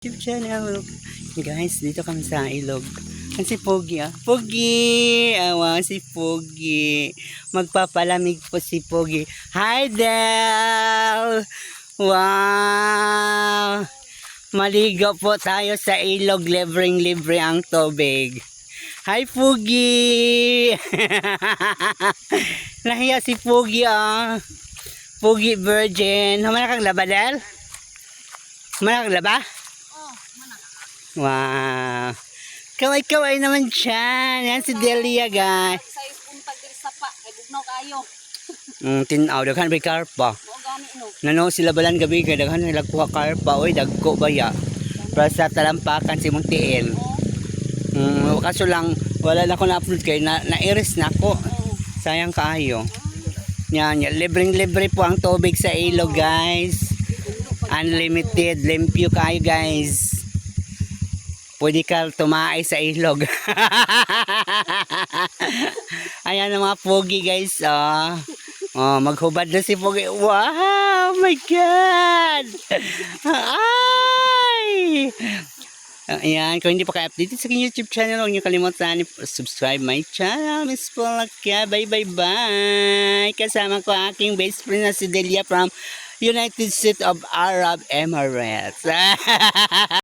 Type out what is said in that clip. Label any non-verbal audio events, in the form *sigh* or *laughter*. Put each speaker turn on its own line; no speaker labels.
YouTube channel. Guys, dito kami sa ilog. Yan si Pogi ah. Pogi! Awa si Pogi. Magpapalamig po si Pogi. Hi Del! Wow! Maligo po tayo sa ilog. Libreng-libre ang tubig. Hi Pogi! *laughs* Nahiya si Pogi ah. Pogi Virgin. Humana kang laba, Del? Humana kang laba? Wow. Kaway-kaway naman siya. Yan si Delia, guys.
Sa untag diri sa pa, kay bugnaw kayo.
Mm, tinaw, daghan may karpa. Nano sila balan gabi kay daghan nila kuha karpa. Oy, dagko ba ya? Para sa talampakan si.
Oh,
Mm, kaso lang, wala na ko na-upload kay na, na-iris na ko.
oh.
Sayang kaayo. Yan, yan. libreng-libre po ang tubig sa ilog, guys. Unlimited, limpyo kayo, guys. Pwede ka tumaay sa ilog. *laughs* Ayan ang mga pogi, guys. Oh. Oh, maghubad na si Pogi. Wow! My God! Ay! Ayan, kung hindi pa ka-updated sa aking YouTube channel, huwag niyo kalimutan subscribe my channel, Miss Polaka. Bye, bye, bye! Kasama ko aking best friend na si Delia from United States of Arab Emirates. *laughs*